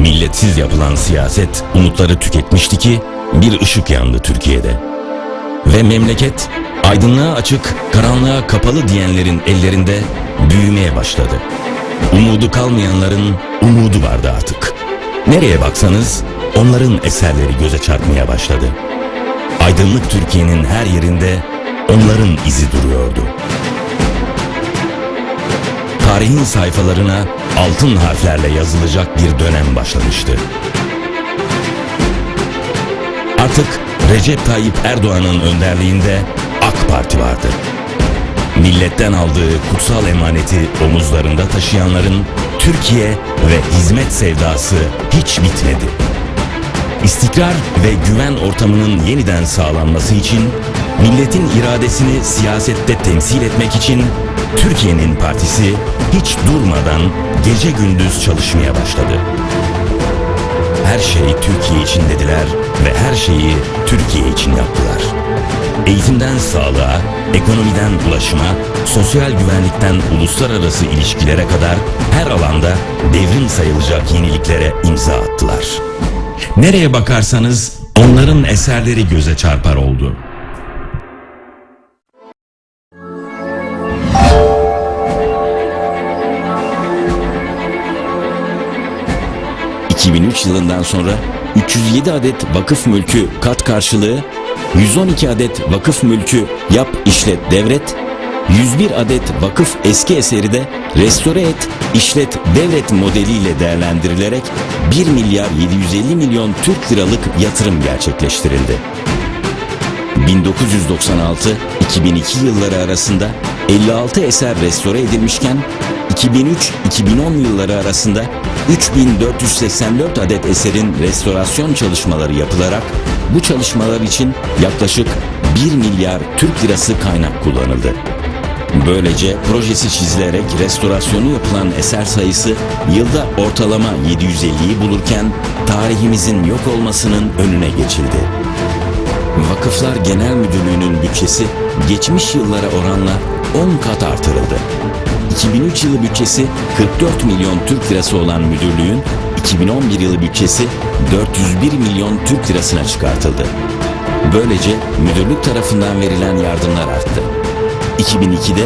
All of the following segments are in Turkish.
2001 Milletsiz yapılan siyaset umutları tüketmişti ki bir ışık yandı Türkiye'de. Ve memleket aydınlığa açık, karanlığa kapalı diyenlerin ellerinde büyümeye başladı. Umudu kalmayanların umudu vardı artık. Nereye baksanız onların eserleri göze çarpmaya başladı. Aydınlık Türkiye'nin her yerinde onların izi duruyordu. Tarihin sayfalarına altın harflerle yazılacak bir dönem başlamıştı. Artık Recep Tayyip Erdoğan'ın önderliğinde AK Parti vardı. Milletten aldığı kutsal emaneti omuzlarında taşıyanların Türkiye ve hizmet sevdası hiç bitmedi. İstikrar ve güven ortamının yeniden sağlanması için, milletin iradesini siyasette temsil etmek için Türkiye'nin partisi hiç durmadan gece gündüz çalışmaya başladı. Her şey Türkiye için dediler ve her şeyi Türkiye için yaptılar. Eğitimden sağlığa, ekonomiden ulaşıma, sosyal güvenlikten uluslararası ilişkilere kadar her alanda devrim sayılacak yeniliklere imza attılar. Nereye bakarsanız onların eserleri göze çarpar oldu. ...2003 yılından sonra 307 adet vakıf mülkü kat karşılığı... ...112 adet vakıf mülkü yap işlet devret... ...101 adet vakıf eski eseri de restore et işlet devret modeliyle değerlendirilerek... ...1 milyar 750 milyon Türk liralık yatırım gerçekleştirildi. 1996-2002 yılları arasında 56 eser restore edilmişken 2003-2010 yılları arasında 3484 adet eserin restorasyon çalışmaları yapılarak bu çalışmalar için yaklaşık 1 milyar Türk lirası kaynak kullanıldı. Böylece projesi çizilerek restorasyonu yapılan eser sayısı yılda ortalama 750'yi bulurken tarihimizin yok olmasının önüne geçildi. Vakıflar Genel Müdürlüğü'nün bütçesi geçmiş yıllara oranla 10 kat artırıldı. 2003 yılı bütçesi 44 milyon Türk lirası olan müdürlüğün 2011 yılı bütçesi 401 milyon Türk lirasına çıkartıldı. Böylece müdürlük tarafından verilen yardımlar arttı. 2002'de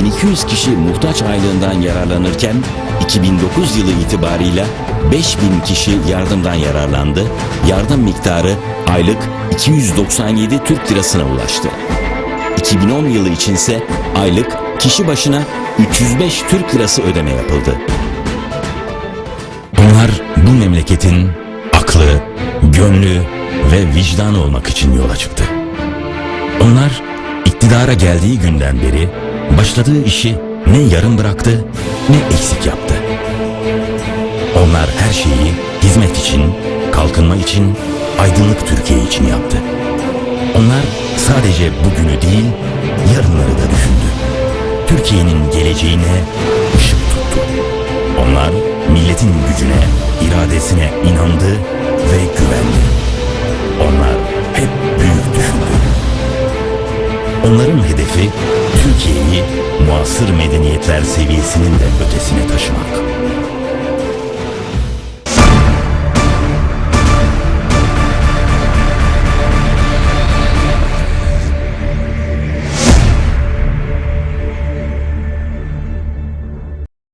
1200 kişi muhtaç aylığından yararlanırken 2009 yılı itibarıyla 5000 kişi yardımdan yararlandı. Yardım miktarı aylık 297 Türk lirasına ulaştı. 2010 yılı içinse aylık kişi başına 305 Türk lirası ödeme yapıldı. Onlar bu memleketin aklı, gönlü ve vicdanı olmak için yola çıktı. Onlar iktidara geldiği günden beri başladığı işi ne yarım bıraktı ne eksik yaptı. Onlar her şeyi hizmet için, kalkınma için, aydınlık Türkiye için yaptı. Onlar sadece bugünü değil, yarınları da düşündü. Türkiye'nin geleceğine ışık tuttu. Onlar milletin gücüne, iradesine inandı ve güvendi. Onlar hep büyük düşündü. Onların hedefi Türkiye'yi muasır medeniyetler seviyesinin de ötesine taşımak.